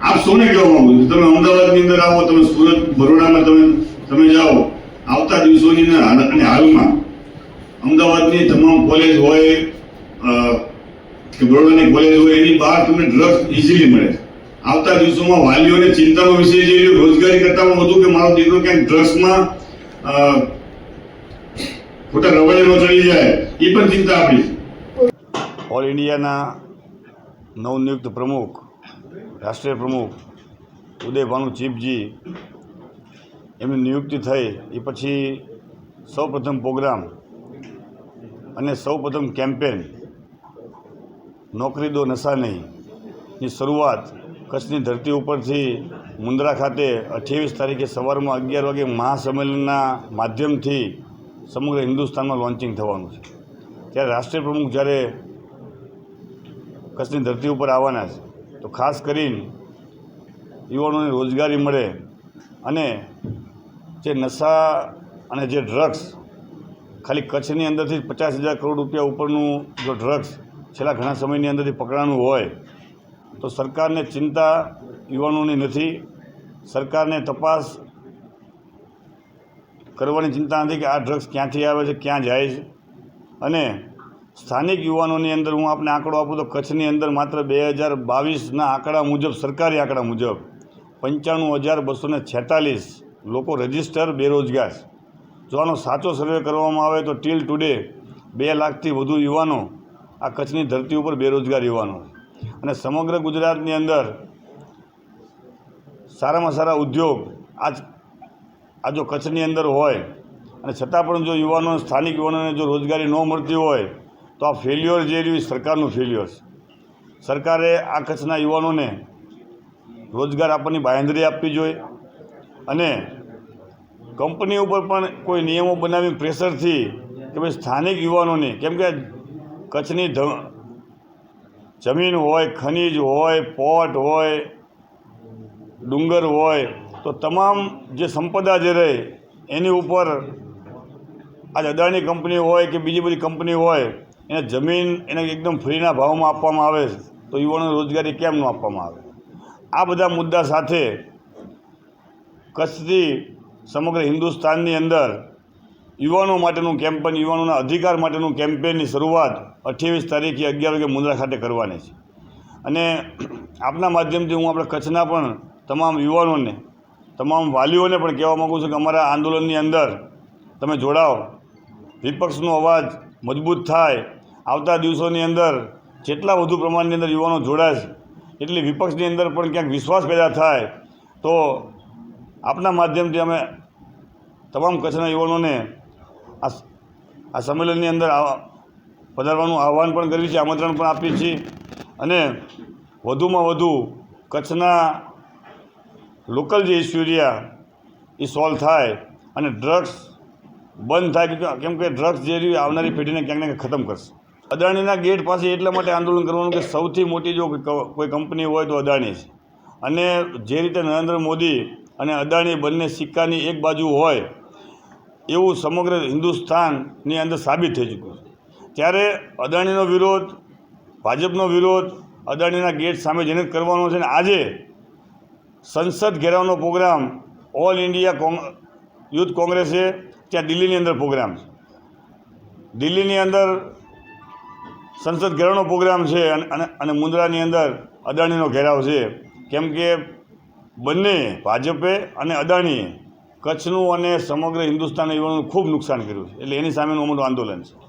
આપ સૌને કહેવા માંગુ છું, તમે અમદાવાદની અંદર આવો, તમે સુરત, બરોડામાં તમે તમે જાઓ આવતા દિવસોની અને હાલમાં અમદાવાદની તમામ કોલેજ હોય કે બરોડાની કોલેજ હોય, એની બહાર તમને ડ્રગ્સ ઇઝીલી મળે. આવતા દિવસોમાં વાલીઓને ચિંતાનો વિષય છે રોજગારી કરતાં વધુ કે મારો દીકરો ક્યાંક ડ્રગ્સમાં ખોટા રવાડે ન ચડી જાય, એ પણ ચિંતા આપણી ઓલ ઇન્ડિયાના નવનિયુક્ત પ્રમુખ રાષ્ટ્રીય પ્રમુખ ઉદયભાનુ ચીફજી એમની નિયુક્તિ થઈ, એ પછી સૌપ્રથમ પ્રોગ્રામ અને સૌપ્રથમ કેમ્પેન, નોકરી દો, નશા નહીં, ની શરૂઆત કચ્છની ધરતી ઉપરથી મુન્દ્રા ખાતે અઠ્યાવીસ તારીખે સવારમાં અગિયાર વાગે મહાસંમેલનના માધ્યમથી સમગ્ર હિન્દુસ્તાનમાં લોન્ચિંગ થવાનું છે. ત્યારે રાષ્ટ્રીય પ્રમુખ જ્યારે કચ્છની ધરતી ઉપર આવવાના છે તો ખાસ કરીને યુવાનોને રોજગારી મળે અને જે નશા અને જે ડ્રગ્સ ખાલી કચ્છની અંદરથી પચાસ હજાર કરોડ રૂપિયા ઉપરનું જો ડ્રગ્સ છેલ્લા ઘણા સમયની અંદરથી પકડાનું હોય, તો સરકારને ચિંતા યુવાનોની નથી. સરકારને તપાસ કરવાની ચિંતા નથી કે આ ડ્રગ્સ ક્યાંથી આવે છે, ક્યાં જાય છે. અને સ્થાનિક યુવાનોની અંદર હું આપને આંકડો આપું તો કચ્છની અંદર માત્ર બે હજાર બાવીસના આંકડા મુજબ, સરકારી આંકડા મુજબ, પંચાણું હજાર બસો ને છેતાલીસ લોકો રજિસ્ટર બેરોજગાર. જો આનો સાચો સર્વે કરવામાં આવે તો ટીલ ટુડે બે લાખથી વધુ યુવાનો આ કચ્છની ધરતી ઉપર બેરોજગાર યુવાનો અને સમગ્ર ગુજરાતની અંદર સારામાં સારા ઉદ્યોગ આજ, આ જો કચ્છની અંદર હોય, અને છતાં પણ જો યુવાનો, સ્થાનિક યુવાનોને જો રોજગારી ન મળતી હોય તો આ ફેલ્યોર જે રહ્યું સરકારનું ફેલ્યોર છે. સરકારે આ કચ્છના યુવાનોને રોજગાર આપવાની બાંહેધરી આપવી જોઈએ અને કંપની ઉપર પણ કોઈ નિયમો બનાવી પ્રેશરથી કે ભાઈ સ્થાનિક યુવાનોને, કેમ કે કચ્છની જમીન હોય, ખનીજ હોય, પોટ હોય, ડુંગર હોય, તો તમામ જે સંપદા જે રહે એની ઉપર આજ અદાણી કંપની હોય કે બીજી બધી કંપની હોય એને જમીન એને એકદમ ફ્રીના ભાવમાં આપવામાં આવે તો યુવાનોને રોજગારી કેમ ન આપવામાં આવે? આ બધા મુદ્દા સાથે કચ્છથી સમગ્ર હિન્દુસ્તાનની અંદર યુવાનો માટેનું કેમ્પેન, યુવાનોના અધિકાર માટેનું કેમ્પેનની શરૂઆત અઠ્યાવીસ તારીખે અગિયાર વાગે મુંદ્રા ખાતે કરવાની છે. અને આપના માધ્યમથી હું આપણે કચ્છના પણ તમામ યુવાનોને, તમામ વાલીઓને પણ કહેવા માગું છું કે અમારા આંદોલનની અંદર તમે જોડાઓ. વિપક્ષનો અવાજ મજબૂત થાય આવતા દિવસોની અંદર જેટલા વધુ પ્રમાણની અંદર યુવાનો જોડાશે, એટલી વિપક્ષની અંદર પણ ક્યાંક વિશ્વાસ પેદા થાય, તો આપના માધ્યમથી અમે તમામ કચ્છના યુવાનોને આ આ સંમેલનની અંદર પધારવાનું આહવાન પણ કર્યું છે, આમંત્રણ પણ આપીએ છીએ અને વધુમાં વધુ કચ્છના લોકલ જે ઇસ્યુ રહ્યા એ સોલ્વ થાય અને ડ્રગ્સ બંધ થાય કેમ કે ડ્રગ્સ જે આવનારી પેઢીને ક્યાંક ને ક્યાંક ખતમ કરશે. અદાણીના ગેટ પાસે એટલા માટે આંદોલન કરવાનું કે સૌથી મોટી જો કોઈ કંપની હોય તો અદાણી છે. અને જે રીતે નરેન્દ્ર મોદી અને અદાણી બંને સિક્કાની એક બાજુ હોય, એવું સમગ્ર હિન્દુસ્તાનની અંદર સાબિત થઈ ચૂક્યું છે. ત્યારે અદાણીનો વિરોધ, ભાજપનો વિરોધ, અદાણીના ગેટ સામે જેને કરવાનો છે ને આજે સંસદ ઘેરાવનો programme all India Cong, youth કોંગ્રેસે, ત્યાં દિલ્હીની અંદર પ્રોગ્રામ છે. દિલ્હીની અંદર સંસદ ઘેરાવનો પ્રોગ્રામ છે અને અને અને મુન્દ્રાની અંદર અદાણીનો ઘેરાવ છે. કેમ કે બંને ભાજપે અને અદાણીએ કચ્છનું અને સમગ્ર હિન્દુસ્તાન યુવાનોનું ખૂબ નુકસાન કર્યું છે. એટલે એની સામેનું અમારું આંદોલન છે.